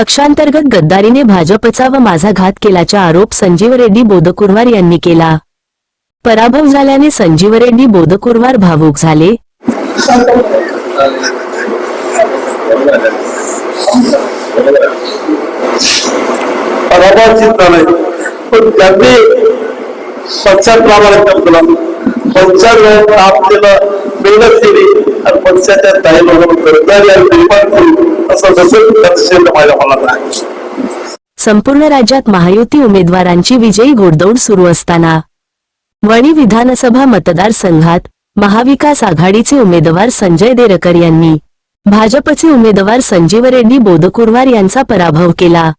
पक्षांतर्गत गद्दारीने भाजपचा व माझा घात केल्याचा आरोप संजीव रेड्डी बोदकुरवार यांनी केला. पराभव झाल्याने संजीव रेड्डी बोदकुरवार भावूक झाले. पण त्यांनी पक्षात केलं पक्षात काम केलं मेहनत केली. आणि पक्षाच्या काही आणि केली असं जसं माझ्या मनात आहे संपूर्ण राज्यात महायुती उमेदवारांची विजयी घोडदौड सुरू असताना वणी विधानसभा मतदारसंघात महाविकास आघाडीचे उमेदवार संजय देरकर यांनी भाजपचे उमेदवार संजीव रेड्डी बोदकुरवार यांचा पराभव केला.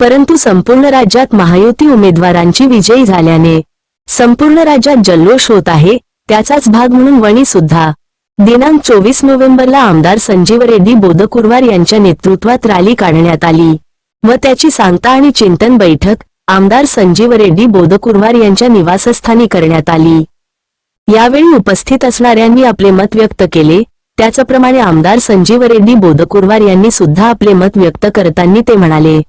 परंतु संपूर्ण राज्यात महायुती उमेदवारांची विजयी झाल्याने संपूर्ण राज्यात जल्लोष होत आहे त्याचाच भाग म्हणून वणी सुद्धा. दिनांक चोवीस नोव्हेंबरला आमदार संजीव रेड्डी बोदकुरवार यांच्या नेतृत्वात रॅली काढण्यात आली. व त्याची सांगता आणि चिंतन बैठक आमदार संजीव रेड्डी बोदकुरवार यांच्या निवासस्थानी करण्यात आली. यावेळी उपस्थित असणाऱ्यांनी आपले मत व्यक्त केले. त्याचप्रमाणे आमदार संजीव रेड्डी बोदकुरवार यांनी सुद्धा आपले मत व्यक्त करताना ते म्हणाले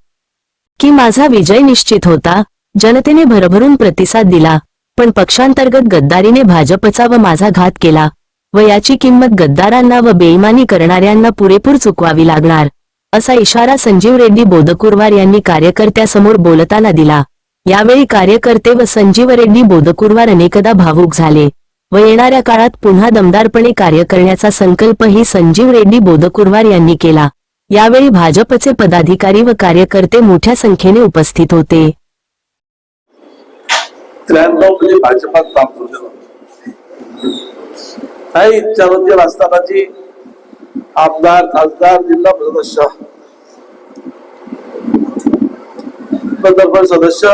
की माझा विजय निश्चित होता. जनतेने भरभरून प्रतिसाद दिला. पण पक्षांतर्गत गद्दारीने भाजपचा व माझा घात केला व याची किंमत गद्दारांना व बेईमानी करणाऱ्यांना पुरेपूर चुकवावी लागणार असा इशारा संजीव रेड्डी बोदकुरवार यांनी कार्यकर्त्यासमोर बोलताना दिला. यावेळी कार्यकर्ते व संजीव रेड्डी बोदकुरवार अनेकदा भावूक झाले व येणाऱ्या काळात पुन्हा दमदारपणे कार्य करण्याचा संकल्पही संजीव रेड्डी बोदकुरवार यांनी केला. यावेळी भाजपचे पदाधिकारी व कार्यकर्ते मोठ्या संख्येने उपस्थित होते. त्र्याण्णव म्हणजे भाजपात काम सुरू काही इच्छा इच्छावंती राजस्थानाची आमदार खासदार जिल्हा सदस्य पंतप्रधान सदस्य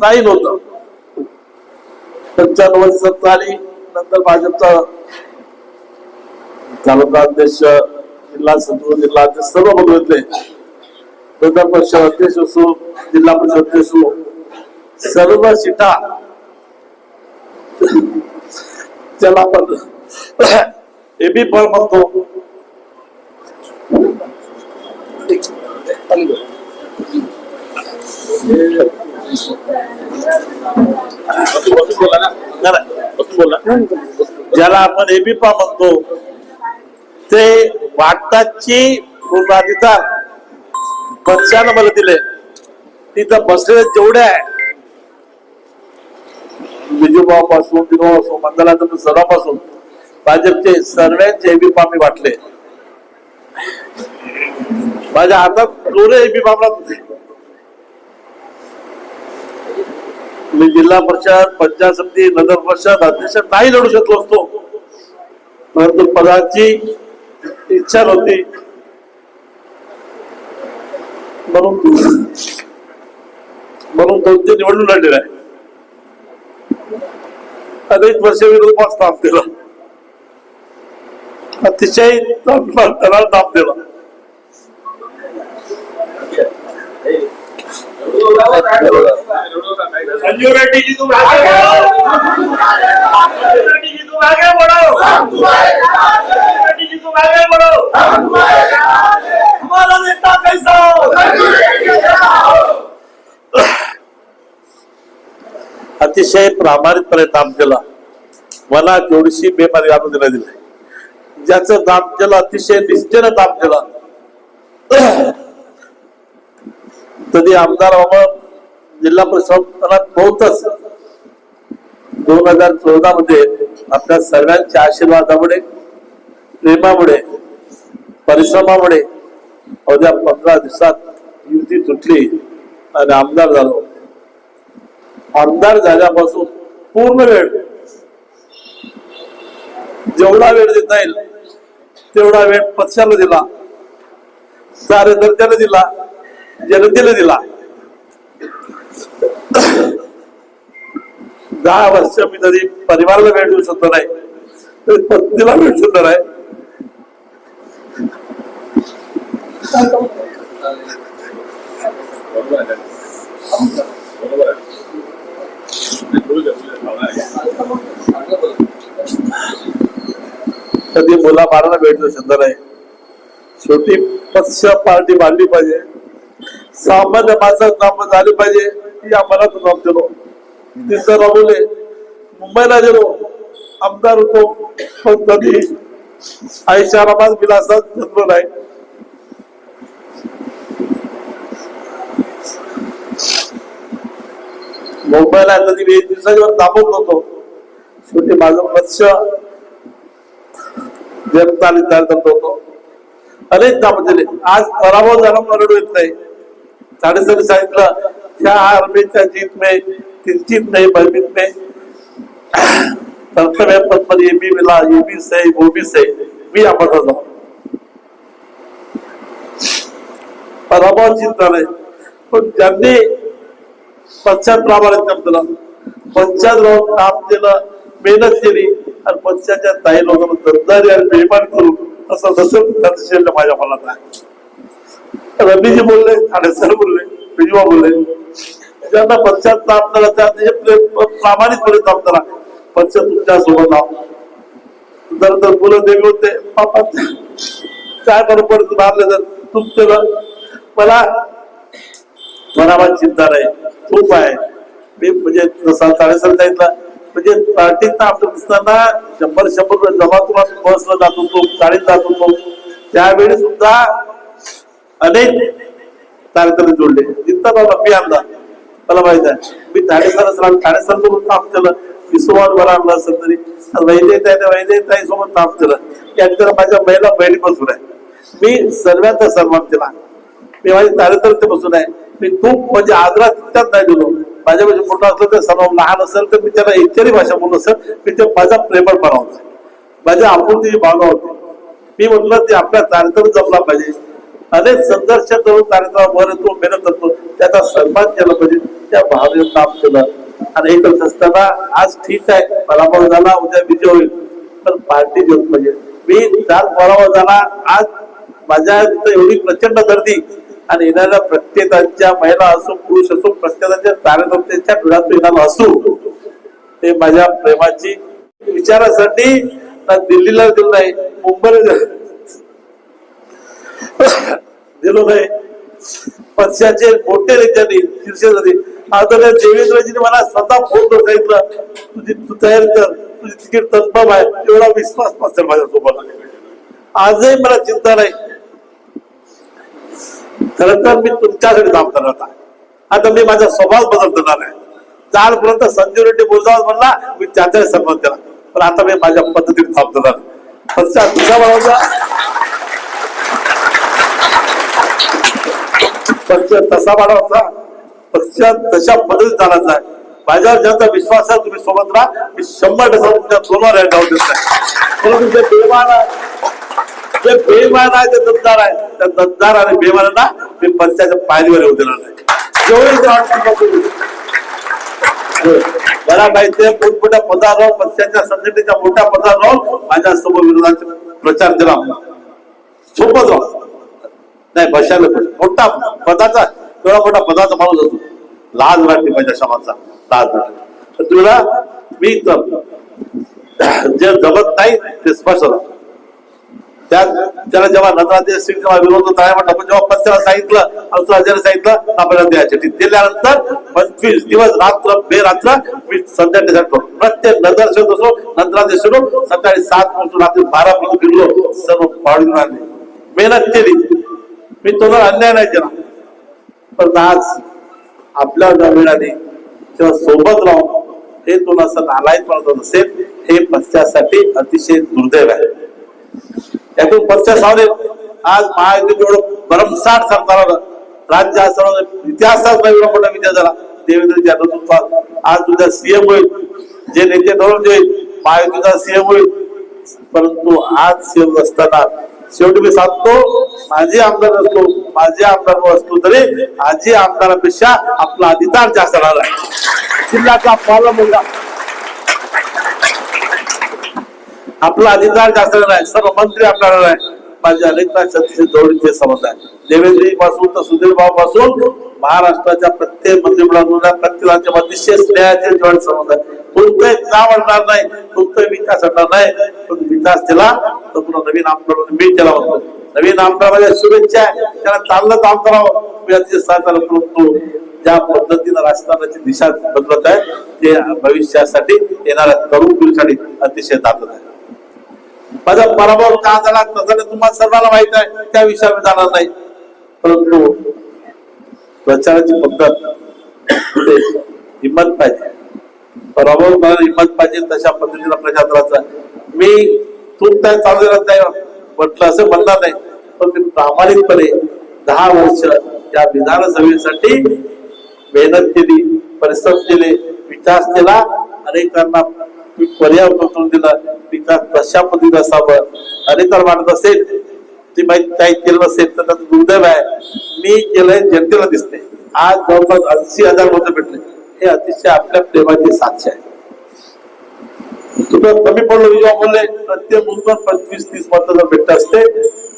नाही नव्हतं. पंच्याण्णव सत्ता आली नंतर भाजपचा तालुका अध्यक्ष जिल्हा सचिव जिल्हा अध्यक्ष सर्व बघितले प्रधान पक्ष अध्यक्ष असो जिल्हा परिषद अध्यक्ष असो सर्व सीटा त्याला आपण एबी फळ म्हणतो ज्याला आपण एबी पा म्हणतो ते वाटताची पूर्णाधिकार पक्षानं मला दिले. तिथं बसलेले जेवढे आहे विजूभावपासून विनोबा असो मंडळाचं सर्वापासून भाजपचे सर्वांचे एबी मी वाटले. माझ्या हातात दोन्ही एबी पामला होते. मी जिल्हा परिषद पंचायत समिती नगर परिषद अध्यक्ष नाही लढू शकलो असतो. परंतु पदाची इच्छा नव्हती. म्हणून म्हणून दोन तीन निवडणूक लढलेला आहे. अनेक वर्ष विरोधात काम केलं अतिशय त्याला नाम दिलं. संजीव रेड्डी जी तुम आगे बढ़ो संजीव रेड्डी जी तुम आगे बढ़ो संजीव रेड्डी जी तुम आगे बढ़ो हमारा नेता कैसा हो? अतिशय प्रामाणिकपणे काम केला. मला जेवढीशी बेमारी आणून देण्यात दिली ज्याचं काम केलं अतिशय निष्ठेनं काम केलं. कधी आमदार व्हावं जिल्हा परिषद बहुतच दोन हजार चौदा मध्ये आपल्या सर्वांच्या आशीर्वादामुळे प्रेमामुळे परिश्रमामुळे अवघ्या पंधरा दिवसात युती तुटली आणि आमदार झालो. आमदार झाल्यापासून पूर्ण वेळ जेवढा वेळ देता येईल तेवढा वेळ पक्षाला दिला कार्यकर्त्याला दिला जनतेला दिला. दहा वर्ष मी तरी परिवाराला वेळ देऊ शकतो नाही तरी पत्नीला वेळ सुद्धा नाही. कधी मुला बाळाला भेट देऊ आहे. नाही शेवटी पक्ष पार्टी बांधली पाहिजे. सामान्य माणसात काम झाले पाहिजे. ती आम्हाला काम दिलो तिथं राबवले मुंबईला गेलो. आमदार होतो. पण कधी आयुष्यारामात विलासात जन्म नाही. मुंबईला कधी वीस दिवसाच्यावर थांबत नव्हतो शेवटी माझं लक्ष जनता निर्धार करत होतो अनेक काम दिले आज पराभव झाला म्हणून रडू येत नाही साडेसाती सांगितलं क्या हमेशा जीत में किंचित नहीं भयभीत में कर्तव्य पद पर ये भी मिला ये भी सही वो भी सही मी आपण जाऊ पराभव चिंता नाही पण ज्यांनी पक्षात प्रामाणिक काम केलं. पक्षात राहून काम केलं मेहनत केली आणि पक्षाच्या काही लोकांना गद्दारी आणि बेमान करू असं जसं त्यांचं माझ्या मनात आहे. रबीजी बोलले ठाणेसर बोलले बिजवा बोलले. ज्यांना पक्षात काम करा त्या प्रामाणिकपणे काम करा. पक्ष तुमच्यासोबत जर तर मुलं देवी होते पापा काय बरोबर मारले तर तुमचं मला मनावर चिंता नाही खूप आहे. मी म्हणजे जसा ताळेसर सांगितलं म्हणजे पार्टीत आपण असताना शंभर शंभर जमा तुला बसला जात होतो गाडीत जात होतो. त्यावेळी सुद्धा अनेक कार्यक्रम जोडले. जिथं बाबा मी आणला. मला माहीत आहे. मी ठाणेसरच राहिलो ठाणेसर सोबत काम केलं. विसोवाड बरं आणलं असेल तरी. वैद्यत आहे त्या ताई सोबत काम केलं. त्यानंतर माझ्या महिला बहिणी बसून आहे मी सर्वांचा सन्मान केला. मी माझी तारेतर ते बसून आहे. मी खूप म्हणजे आग्रह तितक्यात नाही दिलो माझ्यापेक्षा मोठा म्हणजे असलं तर सर्व लहान असेल तर मी त्याला इतरी भाषा बोललो असेल मी ते माझा प्रेमळपणा होता. माझ्या आपुलकीची भावना होती. मी म्हटलं ते आपल्या तारेतर जमला पाहिजे. अनेक संघर्ष करून कार्यक्रमावर तो मेहनत करतो त्याचा सन्मान केला पाहिजे. त्या भावने काम केलं. आणि हे करत असताना आज ठीक आहे पराभव झाला उद्या विजय होईल पण पार्टी देऊन पाहिजे. मी जात पराभव झाला आज माझ्या तिथं एवढी प्रचंड गर्दी. आणि येणाऱ्या प्रत्येकाच्या महिला असो पुरुष असो प्रत्येकाच्या कार्यकर्त्यांच्या डोळ्यातून येणार असो ते माझ्या प्रेमाची विचारासाठी ना दिल्लीला गेलो नाही मुंबईला गेलो दिलो नाही. पक्षाचे मोठे नेत्यांनी शीर्षासाठी आदरणीय देवेंद्रजीने मला स्वतः फोन करून सांगितलं तुझी तू तयारी कर तुझी तिकीट तत्पम आहे. एवढा विश्वास पासेल माझ्यासोबत आजही मला चिंता नाही. खर तर मी तुमच्यासाठी काम करत आहे. आता मी माझा स्वभाव बदल करणार आहे. कालपर्यंत संजीव रेड्डी बोलजावत म्हणला मी त्याचा संबंध केला. पण आता मी माझ्या पद्धतीने काम देणार फक्त तुझ्या भावाचा पक्ष तसा वाढवायचा पक्ष तशा पद्धतीत चालायचा आहे. माझ्यावर ज्यांचा विश्वास आहे तुम्ही सोबत राहा. मी शंभर टक्के तुमच्या दोनवर आहे देत नाही. परंतु जे बेमान जे बेमान आहे ते दत्तार आहे. त्या दत्तार आणि बेमानांना मी पक्षाच्या पायरीवर येऊ देणार नाही. जेवढे ते हो. मला माहितीये मोठमोठ्या पदार राहून पक्षाच्या संघटनेच्या मोठ्या पदावर राहून माझ्यासमोर विरोधाचा प्रचार केला. सोपं राहून नाही बशाला मोठा पदाचा एवढा मोठा पदाचा माणूस असतो. लाज वाटते माझ्या समाजचा लाज वाटते. तर तुला मी तर जे जमत नाही ते स्पष्ट राहतो त्या त्याला जेव्हा नगराध्यक्ष सिंग जेव्हा विरोध होता म्हटलं पण जेव्हा पक्षाला सांगितलं अंतराज्याला सांगितलं आपल्याला द्यायचे. दिल्यानंतर पंचवीस दिवस रात्र बेरात्र मी संध्याकाळी करतो प्रत्येक शोध असो नंतराध्यक्ष असो सकाळी सात पासून रात्री बारा पर्यंत फिरलो. सर्व पाडून आणले. मेहनत केली. मी तुम्हाला अन्याय नाही केला. पण आज आपल्या नवीनाने किंवा सोबत राहून हे तुला असं नालायक म्हणत असेल हे पक्षासाठी अतिशय दुर्दैव आहे. यातून पक्ष आज महायुती एवढं भरमसाठ सरकार आलं राज्य हा सर्व इतिहासात एवढा मोठा विजय झाला. देवेंद्रच्या नेतृत्वात आज तुझ्या सीएम होईल. जे नेते धरून होईल महायुतीचा सीएम होईल. परंतु आज सीएम असताना शेवटी मी सांगतो माझे आमदार असतो माझे आमदार असतो तरी आजी आमदारापेक्षा आपला अधिकार जास्त राहिला. आहे जिल्ह्याचा पाला मुलगा आपला अधिकार जास्त नाही. सर्व मंत्री आपल्याला नाही. माझ्या अनेक जवळचे संबंध आहे. देवेंद्रपासून तर सुधीर भाऊ पासून महाराष्ट्राच्या प्रत्येक मंत्रिमंडळाला प्रत्येक राज्यामध्ये विशेष न्यायाचे जॉईंट संबंध आहे. कोणतंही नाव आणणार नाही कोणताही विकास होणार नाही पण विकास दिला तर पुन्हा नवीन आमदार मी त्याला म्हणतो नवीन आमदाराच्या शुभेच्छा. आहे. त्याला चांगलं काम करावं. मी अतिशय सहकार्य करतो ज्या पद्धतीनं राजकारणाची दिशा बदलत आहे ते भविष्यासाठी येणाऱ्या तरुण पिढीसाठी अतिशय दाखवत आहे. माझा पराभव का झाला कसा झाला तुम्हाला सर्वांना माहीत आहे त्या विषयावर मी जाणार नाही. परंतु प्रचाराची पद्धत हिंमत पाहिजे. पराभव करायला हिंमत पाहिजे तशा पद्धतीला प्रचाराचा मी चूक काय चालू नाही म्हटलं असं म्हणणार नाही. पण मी प्रामाणिकपणे दहा वर्ष या विधानसभेसाठी मेहनत केली परिश्रम केले विकास केला अनेकांना मी पर्याय करून दिला. विकास कशा पद्धतीने असावं अरे तर वाटत असेल ती माहिती काही केलं नसेल तर त्याचं दुर्दैव आहे. मी केलंय जनतेला दिसते आज जवळपास ऐंशी हजार मतं भेटले. हे अतिशय आपल्या प्रेमाची साक्ष आहे. तुला कमी पडलो विजय बोलले प्रत्येक मुलगा पंचवीस तीस मतं जर भेटत असते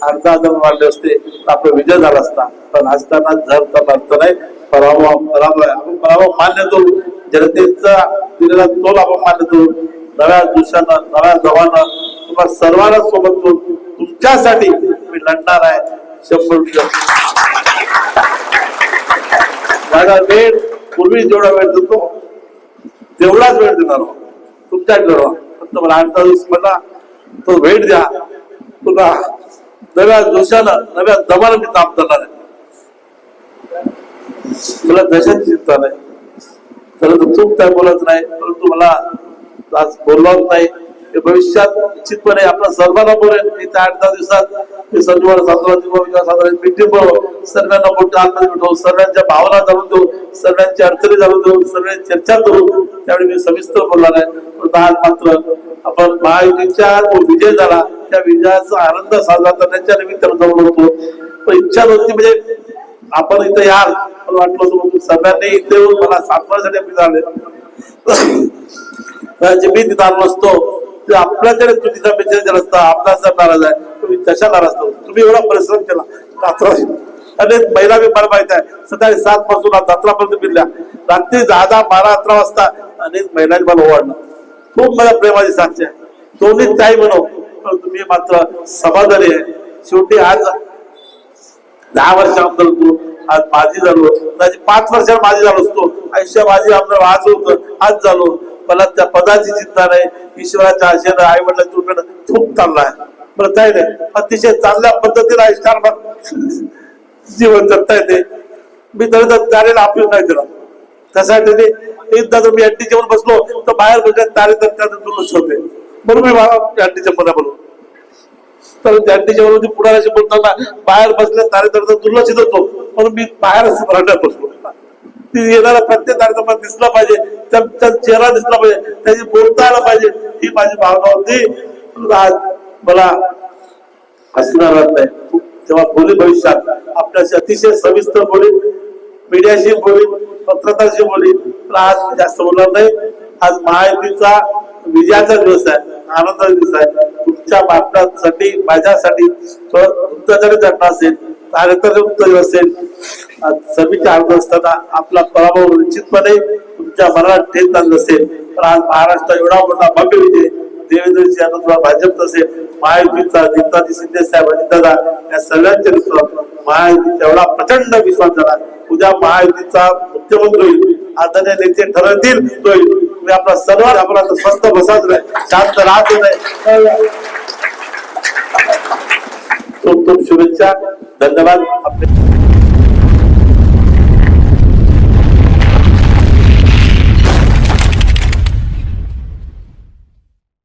अर्धा हजार वाढले असते आपला विजय झाला असता. पण असताना जर तर अर्थ नाही पराभव पराभव आहे. आपण पराभव मान्य करू. जनतेचा दिलेला तोल आपण मान्य करू. नव्या दिवसानं नव्या जवानं तुम्हाला सर्वांना सोबत करून तुमच्यासाठी मी लढणार आहे. शंभर माझा वेळ पूर्वी जेवढा वेळ देतो तेवढाच वेळ देणार आहोत. तुमच्याकडे फक्त मला आठचा दिवस मला तो वेळ द्या. पुन्हा नव्या जोशानं नव्या दमानं मी काम करणार आहे. मला दशाची चिंता नाही परंतु चूक काय बोलत नाही परंतु मला आज बोलणार नाही. ते भविष्यात निश्चितपणे आपल्या सर्वांना बोलेल येत्या आठ दहा दिवसात ते साधारण मिटिंग बोलव सर्वांना मोठ्या आनंद भेटवू सर्वांच्या भावना जाणून देऊ सर्वांची अडचणी जाणून देऊ सर्वांची चर्चा करू. त्यावेळी मी सविस्तर बोलणार आहे. परंतु आज मात्र आपण महायुतीच्या जो विजय झाला त्या विजयाचा आनंद साजरा करण्याच्या निमित्तानं जाऊन होतो पण इच्छा नव्हती म्हणजे आपण इथं याल. पण वाटलं होतं सर्वांनी इथे येऊन मला सातवासाठी मी झाले मी तिथं नसतो. आपल्याकडे चुकीचा मेसेज असता आपला जर नाराज आहे. तुम्ही तशा नाराज असतो तुम्ही एवढा परिश्रम केला. रात्र अनेक महिला बी मला माहीत आहे. सकाळी सात पासून रात्रापर्यंत फिरल्या. रात्री दहा दहा बारा अकरा वाजता अनेक महिलांनी मला ओवाडलं खूप मला प्रेमाची साक्ष आहे. दोन्ही काही म्हणू पण तुम्ही मात्र समाधानी आहे. शेवटी आज दहा वर्ष आमदार होतो. आज माझी झालो. म्हणजे पाच वर्षात माझी झालो असतो. आयुष्य माझी आमदार आज होतं. आज झालो. मला त्या पदाची चिंता नाही. ईश्वराच्या आशेनं आई वडिलांच्या कृपेनं खूप चाललाय आहे. बरं काय नाही अतिशय चांगल्या पद्धतीने आयुष्यान जीवन जगता येते. मी तरी तर तारेला अपील नाही दिला. त्यासाठी एकदा जर मी अड्डी जेवण बसलो तर बाहेर बघत तारे तर त्यात दुर्लक्ष होते. म्हणून मी अड्डीच्या जेवणा बोलू तर अँटी जेवण म्हणजे पुढाऱ्याशी बोलताना बाहेर बसले तारे तर दुर्लक्षित होतो. म्हणून मी बाहेरच मराठ्यात बसलो. येणारा प्रत्येक कार्यक्रमात दिसला पाहिजे. त्यांचा चेहरा दिसला पाहिजे. त्याची बोलता आला पाहिजे. ही माझी भावना होती. आज मला हसणार नाही. तेव्हा बोली भविष्यात आपल्याशी अतिशय सविस्तर बोली मीडियाशी बोली पत्रकाराशी बोली पण आज जास्त बोलणार नाही. आज महायुतीचा विजयाचा दिवस आहे. आनंदाचा दिवस आहे. तुमच्या बातम्यांसाठी माझ्यासाठी तुमचा जरी घटना असेल. कार्यक्रम उत्तर असेल. सर्वीच्या आनंद असताना आपला पराभव निश्चितपणे तुमच्या मनात ठेच झाला नसेल. पण आज महाराष्ट्र एवढा मोठा भव्य विजय देवेंद्रजी आनंद भाजप असेल महायुतीचा दीप्ताजी शिंदे साहेब आणि दादा या सगळ्यांच्या विश्वास महायुतीचा एवढा प्रचंड विश्वास झाला. उद्या महायुतीचा मुख्यमंत्री होईल आदरणीय नेते ठरवतील तो. होईल आपला सर्व आपला स्वस्त बसाच नाही शांत राहत नाही. खूप खूप शुभेच्छा. धन्यवाद. आपले